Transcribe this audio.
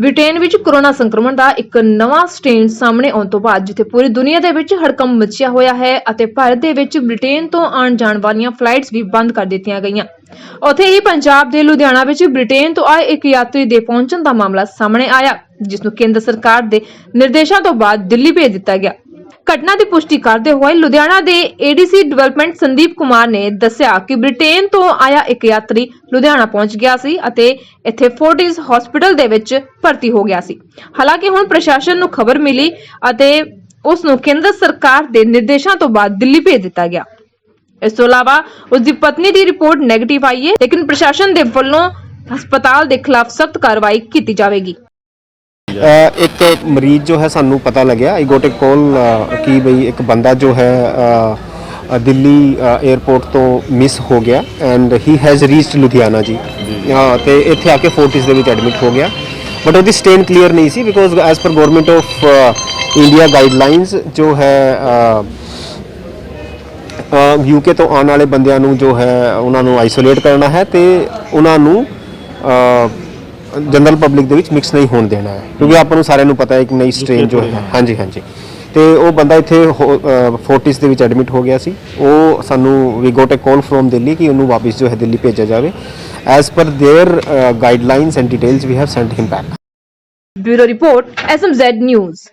Britain ਵਿੱਚ corona ਸੰਕਰਮਣ ਦਾ ਇੱਕ ਨਵਾਂ ਸਟ੍ਰੇਨ ਸਾਹਮਣੇ ਆਉਣ ਤੋਂ ਬਾਅਦ, ਜਿੱਥੇ ਪੂਰੀ ਦੁਨੀਆ ਦੇ ਵਿੱਚ ਹੜਕੰਪ ਮਚਿਆ ਹੋਇਆ ਹੈ ਅਤੇ ਭਾਰਤ ਦੇ ਵਿੱਚ ਬ੍ਰਿਟੇਨ ਤੋਂ ਆਉਣ ਜਾਣ ਵਾਲੀਆਂ ਫਲਾਈਟਸ ਵੀ ਬੰਦ ਕਰ ਦਿੱਤੀਆਂ ਗਈਆਂ। ਉੱਥੇ ਹੀ ਪੰਜਾਬ ਦੇ ਲੁਧਿਆਣਾ ਵਿੱਚ ਬ੍ਰਿਟੇਨ ਤੋਂ ਆਏ ਇੱਕ ਯਾਤਰੀ ਦੇ ਪਹੁੰਚਣ ਦਾ ਮਾਮਲਾ ਸਾਹਮਣੇ ਆਇਆ, ਜਿਸ ਨੂੰ ਕੇਂਦਰ ਸਰਕਾਰ ਦੇ ਨਿਰਦੇਸ਼ਾਂ ਤੋਂ ਬਾਅਦ ਦਿੱਲੀ ਭੇਜ ਦਿੱਤਾ ਗਿਆ। ਘਟਨਾ ਦੀ ਪੁਸ਼ਟੀ ਕਰਦੇ ਹੋਏ ਲੁਧਿਆਣਾ ਦੇ ਏਡੀਸੀ ਡਿਵੈਲਪਮੈਂਟ ਸੰਦੀਪ ਕੁਮਾਰ ਨੇ ਦੱਸਿਆ ਕਿ ਬ੍ਰਿਟੇਨ ਤੋਂ ਆਇਆ ਇੱਕ ਯਾਤਰੀ ਲੁਧਿਆਣਾ ਪਹੁੰਚ ਗਿਆ ਸੀ ਅਤੇ ਇੱਥੇ ਫੋਰਟਿਸ ਹਸਪੀਟਲ ਦੇ ਵਿੱਚ ਭਰਤੀ ਹੋ ਗਿਆ ਸੀ। ਹਾਲਾਂਕਿ ਹੁਣ ਪ੍ਰਸ਼ਾਸਨ ਨੂੰ ਖਬਰ ਮਿਲੀ ਅਤੇ ਉਸ ਨੂੰ ਕੇਂਦਰ ਸਰਕਾਰ ਦੇ ਨਿਰਦੇਸ਼ਾਂ ਤੋਂ ਬਾਅਦ ਦਿੱਲੀ ਭੇਜ ਦਿੱਤਾ ਗਿਆ। ਇਸ ਤੋਂ ਇਲਾਵਾ ਉਸ ਦੀ ਪਤਨੀ ਦੀ ਰਿਪੋਰਟ ਨੈਗੇਟਿਵ ਆਈ ਹੈ ਲੇਕਿਨ ਪ੍ਰਸ਼ਾਸਨ ਦੇ ਵੱਲੋਂ ਹਸਪਤਾਲ ਦੇ ਖਿਲਾਫ ਸਖਤ ਕਾਰਵਾਈ ਕੀਤੀ ਜਾਵੇਗੀ। ਇੱਕ ਮਰੀਜ਼ ਜੋ ਹੈ ਸਾਨੂੰ ਪਤਾ ਲੱਗਿਆ ਆਈ ਗੋਟ ਅ ਕਾਲ ਕਿ ਬਈ ਇੱਕ ਬੰਦਾ ਜੋ ਹੈ ਦਿੱਲੀ 에ਅਰਪੋਰਟ ਤੋਂ ਮਿਸ ਹੋ ਗਿਆ and he has reached Ludhiana ji. ਤੇ ਇੱਥੇ ਆ ਕੇ ਫੋਰਟਿਸ ਦੇ ਵਿੱਚ ਐਡਮਿਟ ਹੋ ਗਿਆ। ਬਟ ਉਹਦੀ ਸਟੇਨ ਕਲੀਅਰ ਨਹੀਂ ਸੀ because as per government of India guidelines ਜੋ ਹੈ ਯੂਕੇ ਤੋਂ ਆਉਣ ਵਾਲੇ ਬੰਦਿਆਂ ਨੂੰ ਜੋ ਹੈ ਉਹਨਾਂ ਨੂੰ ਆਈਸੋਲੇਟ ਕਰਨਾ ਹੈ ਤੇ ਉਹਨਾਂ ਨੂੰ ਜਨਰਲ ਪਬਲਿਕ ਦੇ ਵਿੱਚ ਮਿਕਸ ਨਹੀਂ ਹੋਣ ਦੇਣਾ ਹੈ ਕਿਉਂਕਿ ਆਪਾਂ ਨੂੰ ਸਾਰਿਆਂ ਨੂੰ ਪਤਾ ਹੈ ਕਿ ਨਈ ਸਟ੍ਰੇਨ ਜੋ ਹੈ ਹਾਂਜੀ ਹਾਂਜੀ ਤੇ ਉਹ ਬੰਦਾ ਇੱਥੇ ਫੋਰਟਿਸ ਦੇ ਵਿੱਚ ਐਡਮਿਟ ਹੋ ਗਿਆ ਸੀ ਉਹ ਸਾਨੂੰ ਵੀ got a call from Delhi ਕਿ ਉਹਨੂੰ ਵਾਪਸ ਜੋ ਹੈ ਦਿੱਲੀ ਭੇਜਿਆ ਜਾਵੇ as per their guidelines and details we have sent him back bureau report SMZ news